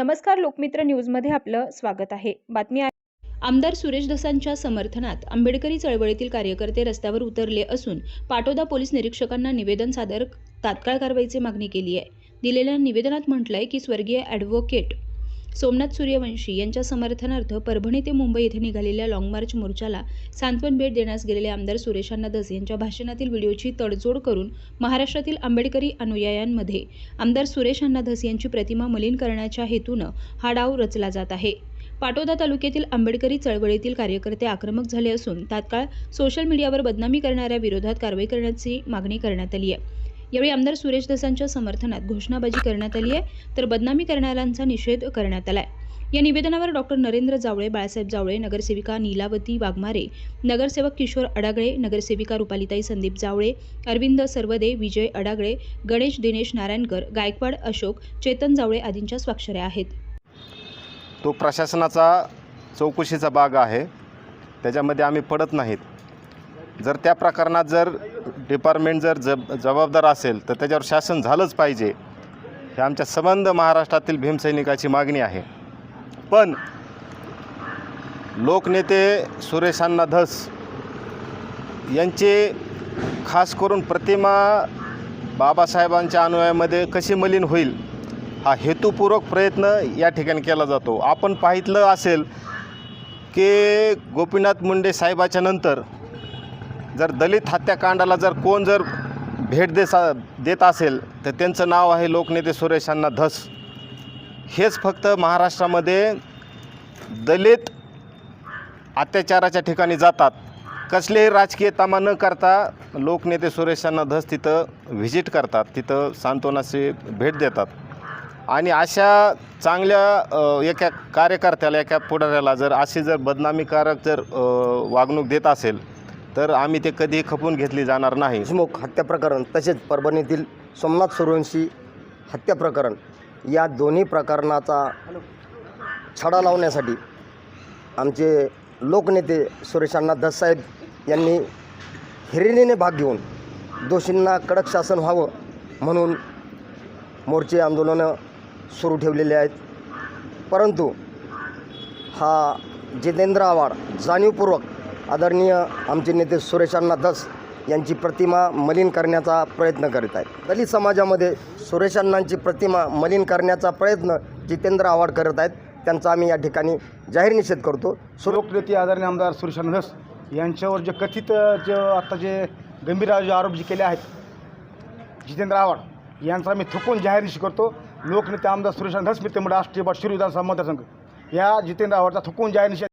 नमस्कार लोकमित्र न्यूजमध्ये आपलं स्वागत आहे. बातमी आमदार सुरेश दसांच्या समर्थनात आंबेडकरी चळवळीतील कार्यकर्ते रस्त्यावर उतरले असून पाटोदा पोलीस निरीक्षकांना निवेदन सादर तात्काळ कारवाईची मागणी केली आहे. दिलेल्या निवेदनात म्हटलंय की स्वर्गीय ॲडव्होकेट सोमनाथ सूर्यवंशी यांच्या समर्थनार्थ परभणी ते मुंबई येथे निघालेल्या लाँग मार्च मोर्चाला सांत्वन भेट देण्यास गेलेले आमदार सुरेशांना धस यांच्या भाषणातील व्हिडिओची तडजोड करून महाराष्ट्रातील आंबेडकरी अनुयायांमध्ये आमदार सुरेश अण्णा धस यांची प्रतिमा मलिन करण्याच्या हेतूनं हा डाव रचला जात आहे. पाटोदा तालुक्यातील आंबेडकरी चळवळीतील कार्यकर्ते आक्रमक झाले असून तात्काळ सोशल मीडियावर बदनामी करणाऱ्या विरोधात कारवाई करण्याची मागणी करण्यात आली आहे. यावेळी आमदार सुरेश दसांच्या समर्थनात घोषणाबाजी करण्यात आली आहे. तर बदनामी करणाऱ्यांचा निषेध करण्यात आलाय. या निवेदनावर डॉक्टर नरेंद्र जावळे बाळासाहेब जावळे नगरसेविका नीलावती वाघमारे नगरसेवक किशोर अडागळे नगरसेविका रुपालीताई संदीप जावळे अरविंद सर्वदे विजय अडागळे गणेश दिनेश नारायणकर गायकवाड अशोक चेतन जावळे आदींच्या स्वाक्षऱ्या आहेत. तो प्रशासनाचा चौकशीचा भाग आहे. त्याच्यामध्ये आम्ही पडत नाहीत. जर त्या प्रकरणात जर डिपार्टमेंट जर जब जबाबदार असेल तर त्याच्यावर शासन झालंच पाहिजे. हे आमच्या संबंध महाराष्ट्रातील भीमसैनिकाची मागणी आहे. पण लोकनेते सुरेश अण्णा धस यांचे खास करून प्रतिमा बाबासाहेबांच्या अनुयायामध्ये कशी मलिन होईल हा हेतुपूर्वक प्रयत्न या ठिकाणी केला जातो. आपण पाहितलं असेल की गोपीनाथ मुंडे साहेबाच्या नंतर जर दलित हत्याकांडाला जर कोण जर भेट देसा देत असेल तर त्यांचं नाव आहे लोकनेते सुरेश अण्णा धस. हेच फक्त महाराष्ट्रामध्ये दलित अत्याचाराच्या ठिकाणी जातात. कसलेही राजकीय तामा न करता लोकनेते सुरेश अण्णा धस तिथं व्हिजिट करतात तिथं सांत्वनाशी भेट देतात. आणि अशा चांगल्या एका कार्यकर्त्याला एका पुढाऱ्याला जर अशी जर बदनामीकारक जर वागणूक देत असेल तर आम्ही ते कधी खपून घेतली जाणार नाही. देशमुख हत्या प्रकरण तसेच परभणीतील सोमनाथ सुरवंशी हत्या प्रकरण या दोन्ही प्रकरणाचा छडा लावण्यासाठी आमचे लोकनेते सुरेशांना दससाहेब यांनी हिरिरीने भाग घेऊन दोषींना कडक शासन व्हावं म्हणून मोर्चे आंदोलनं सुरू ठेवलेले आहेत. परंतु हा जितेंद्र आव्हाड जाणीवपूर्वक आदरणीय आमचे नेते सुरेशांना दस यांची प्रतिमा मलिन करण्याचा प्रयत्न करीत आहेत. दलित समाजामध्ये सुरेशांनांची प्रतिमा मलिन करण्याचा प्रयत्न जितेंद्र आव्हाड करत आहेत त्यांचा आम्ही या ठिकाणी जाहीर निषेध करतो. सुरू आदरणीय आमदार सुरेश धस यांच्यावर जे कथित जे आता जे गंभीर जे आरोप जे केले आहेत जितेंद्र आव्हाड यांचा मी थुकून जाहीर निषेध करतो. लोकनेते आमदार सुरेश धस मित्र राष्ट्रीय शिरू विधानसभा मतदारसंघ या जितेंद्र आव्हाडचा थुकून जाहीर निषेध